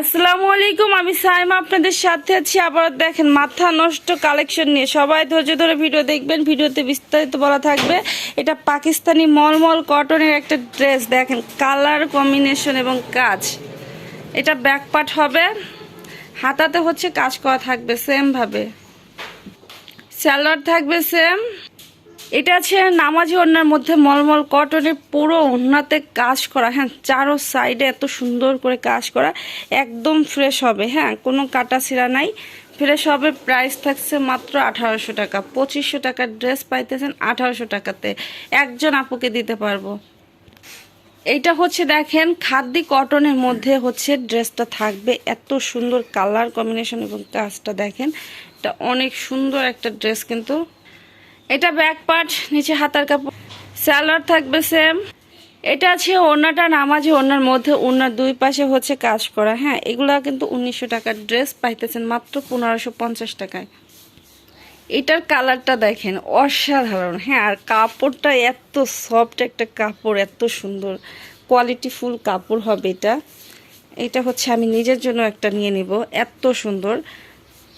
আসসালামু আলাইকুম, আমি সাইমা, আপনাদের সাথে আছি। আবার দেখেন, মাথা নষ্ট কালেকশন নিয়ে। সবাই ধৈর্য ধরে ভিডিও দেখবেন। ভিডিওতে বিস্তারিত বলা থাকবে। এটা পাকিস্তানি মলমল কটনের একটা ড্রেস দেখেন কালার কম্বিনেশন এবং কাজ। এটা ব্যাক পার্ট হবে। হাতাতে হচ্ছে কাজ করা থাকবে সেম ভাবে। স্যালোয়ার থাকবে সেম এটা আছে নামাজি ওড়নার মধ্যে মলমল কটনের পুরো ওড়নাতে কাজ করা। হ্যাঁ চারো সাইডে এত সুন্দর করে কাজ করা। একদম ফ্রেশ হবে। হ্যাঁ কোনো কাটা ছিঁড়া নাই। ফ্রেশ হবে প্রাইস থাকছে মাত্র আঠারোশো টাকা। পঁচিশশো টাকার ড্রেস পাইতেছেন আঠারোশো টাকাতে। একজন আপুকে দিতে পারব। এইটা হচ্ছে দেখেন, খাদ্যি কটনের মধ্যে হচ্ছে ড্রেসটা থাকবে। এত সুন্দর কালার কম্বিনেশন এবং কাজটা দেখেন। এটা অনেক সুন্দর একটা ড্রেস কিন্তু এটা ব্যাক পার্ট, নিচে হাতার কাপড়। স্যালোয়ার থাকবে সেম এটা আছে ওড়নাটা, নামাজি ওড়নার মধ্যে ওড়নার দুই পাশে হচ্ছে কাজ করা। হ্যাঁ এগুলা কিন্তু উনিশশো টাকার ড্রেস পাইতেছেন মাত্র পনেরোশো পঞ্চাশ টাকায়। এটার কালারটা দেখেন, অসাধারণ। হ্যাঁ আর কাপড়টা এত সফট একটা কাপড়, এত সুন্দর। কোয়ালিটি ফুল কাপড় হবে এটা। এটা হচ্ছে আমি নিজের জন্য একটা নিয়ে নিব, এত সুন্দর।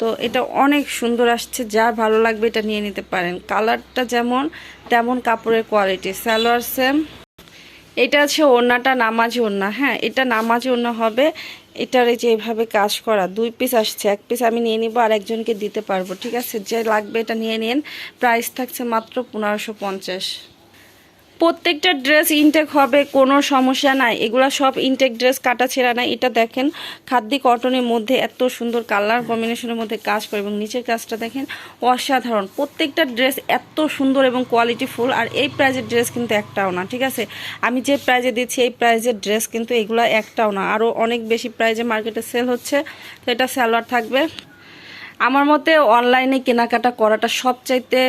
তো এটা অনেক সুন্দর আসছে যার ভালো লাগবে এটা নিয়ে নিতে পারেন। কালারটা যেমন, তেমন কাপড়ের কোয়ালিটি সালোয়ার সেম। এটা আছে ওড়নাটা নামাজি ওড়না হ্যাঁ এটা নামাজি ওড়না হবে। এটার এই যে এভাবে কাজ করা, দুই পিস আসছে। এক পিস আমি নিয়ে নিব আর একজনকে দিতে পারব, ঠিক আছে? যে লাগবে এটা নিয়ে নিন। প্রাইস থাকছে মাত্র পনেরোশো পঞ্চাশ। প্রত্যেকটা ড্রেস ইনটেক হবে, কোনো সমস্যা নাই। এগুলো সব ইনটেক ড্রেস কাটা ছেঁড়া নাই। এটা দেখেন, খাদ্যি কটনের মধ্যে এত সুন্দর কালার কম্বিনেশনের মধ্যে কাজ করে এবং নিচের কাজটা দেখেন অসাধারণ। প্রত্যেকটা ড্রেস এত সুন্দর এবং কোয়ালিটি ফুল আর এই প্রাইজের ড্রেস কিন্তু একটাও না, ঠিক আছে? আমি যে প্রাইজে দিচ্ছি, এই প্রাইজের ড্রেস কিন্তু এগুলো একটাও না। আরও অনেক বেশি প্রাইজে মার্কেটে সেল হচ্ছে, তো এটা স্যালোয়ার থাকবে আমার মতে অনলাইনে কেনাকাটা করাটা সবচাইতে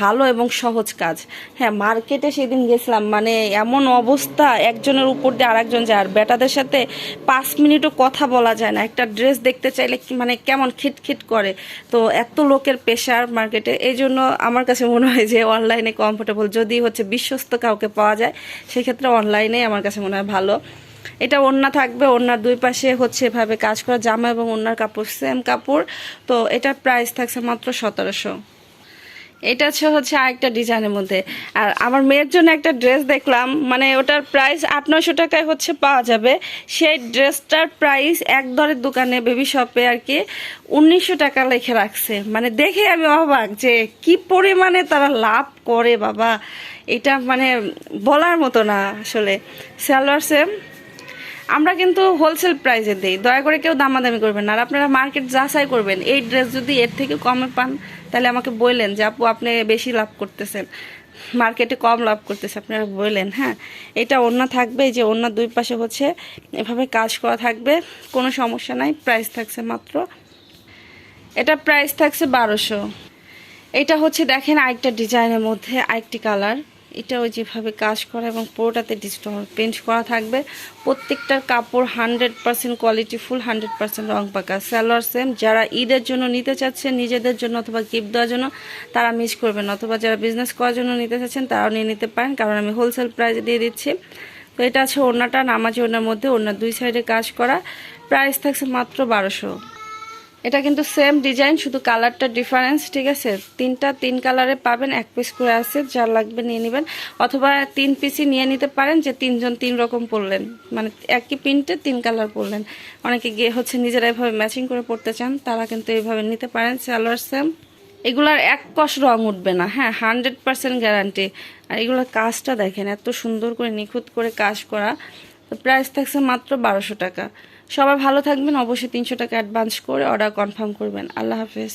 ভালো এবং সহজ কাজ। হ্যাঁ মার্কেটে সেদিন গেছিলাম মানে এমন অবস্থা, একজনের উপর দিয়ে আরেকজন যায়, আর বেটাদের সাথে পাঁচ মিনিটও কথা বলা যায় না। একটা ড্রেস দেখতে চাইলে মানে কেমন খিটখিট করে। তো এত লোকের পেশার মার্কেটে, এই জন্য আমার কাছে মনে হয় যে অনলাইনে কমফোর্টেবল যদি হচ্ছে বিশ্বস্ত কাউকে পাওয়া যায়, সেক্ষেত্রে অনলাইনে আমার কাছে মনে হয় ভালো। এটা ওড়না থাকবে, ওড়নার দুই পাশে হচ্ছে এভাবে কাজ করা জামা এবং ওড়নার কাপড় সেম কাপড়। তো এটার প্রাইস থাকছে মাত্র সতেরোশো। এটা হচ্ছে হচ্ছে আরেকটা ডিজাইনের মধ্যে। আর আমার মেয়ের জন্য একটা ড্রেস দেখলাম মানে ওটার প্রাইস আট, নয়শো টাকায় হচ্ছে পাওয়া যাবে। সেই ড্রেসটার প্রাইস এক দরের দোকানে বেবি শপে আর কি উনিশশো টাকা লিখে রাখছে। মানে দেখে আমি অবাক যে কি পরিমাণে তারা লাভ করে বাবা। এটা মানে বলার মতো না আসলে। সালোয়ার সেম আমরা কিন্তু হোলসেল প্রাইসে দিই। দয়া করে কেউ দামাদামি করবেন আর আপনারা মার্কেট যাচাই করবেন। এই ড্রেস যদি এর থেকে কমে পান, তাহলে আমাকে বললেন যে, আপু, আপনি বেশি লাভ করতেছেন। মার্কেটে কম লাভ করতেছে। আপনারা বললেন হ্যাঁ এটা অন্য থাকবে, যে অন্য দুই পাশে হচ্ছে এভাবে কাজ করা থাকবে, কোনো সমস্যা নাই প্রাইস থাকছে মাত্র। এটা প্রাইস থাকছে বারোশো। এটা হচ্ছে, দেখেন আরেকটা ডিজাইনের মধ্যে আরেকটি কালার এটা ওই যেভাবে কাজ করা এবং পুরোটাতে ডিজিটাল পেন্ট করা থাকবে, প্রত্যেকটার কাপড় hundred percent quality full hundred percent রং পাকা। সালোয়ার সেম যারা ঈদের জন্য নিতে চাচ্ছেন, নিজেদের জন্য অথবা গিফট দেওয়ার জন্য, তারা মিস করবেন অথবা যারা বিজনেস করার জন্য নিতে চাচ্ছেন, তারাও নিয়ে নিতে পারেন, কারণ আমি হোলসেল প্রাইস দিয়ে দিচ্ছি। তো এটা আছে ওড়নাটা, নামাজি ওনার মধ্যে ওনার দুই সাইডে কাজ করা। প্রাইস থাকছে মাত্র বারোশো। এটা কিন্তু সেম ডিজাইন শুধু কালারটা ডিফারেন্স ঠিক আছে? তিনটা তিন কালারে পাবেন, এক পিস করে আছে যা লাগবে নিয়ে নেবেন। অথবা তিন পিসই নিয়ে নিতে পারেন, যে তিনজন তিন রকম পরলেন। মানে একই প্রিন্টে তিন কালার পরলেন। অনেকে গিয়ে হচ্ছে নিজেরা এভাবে ম্যাচিং করে পড়তে চান, তারা কিন্তু এইভাবে নিতে পারেন, সালোয়ার সেম এগুলার এক কষ রং উঠবে না হ্যাঁ হান্ড্রেড পার্সেন্ট গ্যারান্টি আর এগুলোর কাজটা দেখেন, এত সুন্দর করে নিখুঁত করে কাজ করা। প্রাইস থাকছে মাত্র বারোশো টাকা। সবাই ভালো থাকবেন, অবশ্যই তিনশো টাকা অ্যাডভান্স করে অর্ডার কনফার্ম করবেন। আল্লাহ হাফেজ।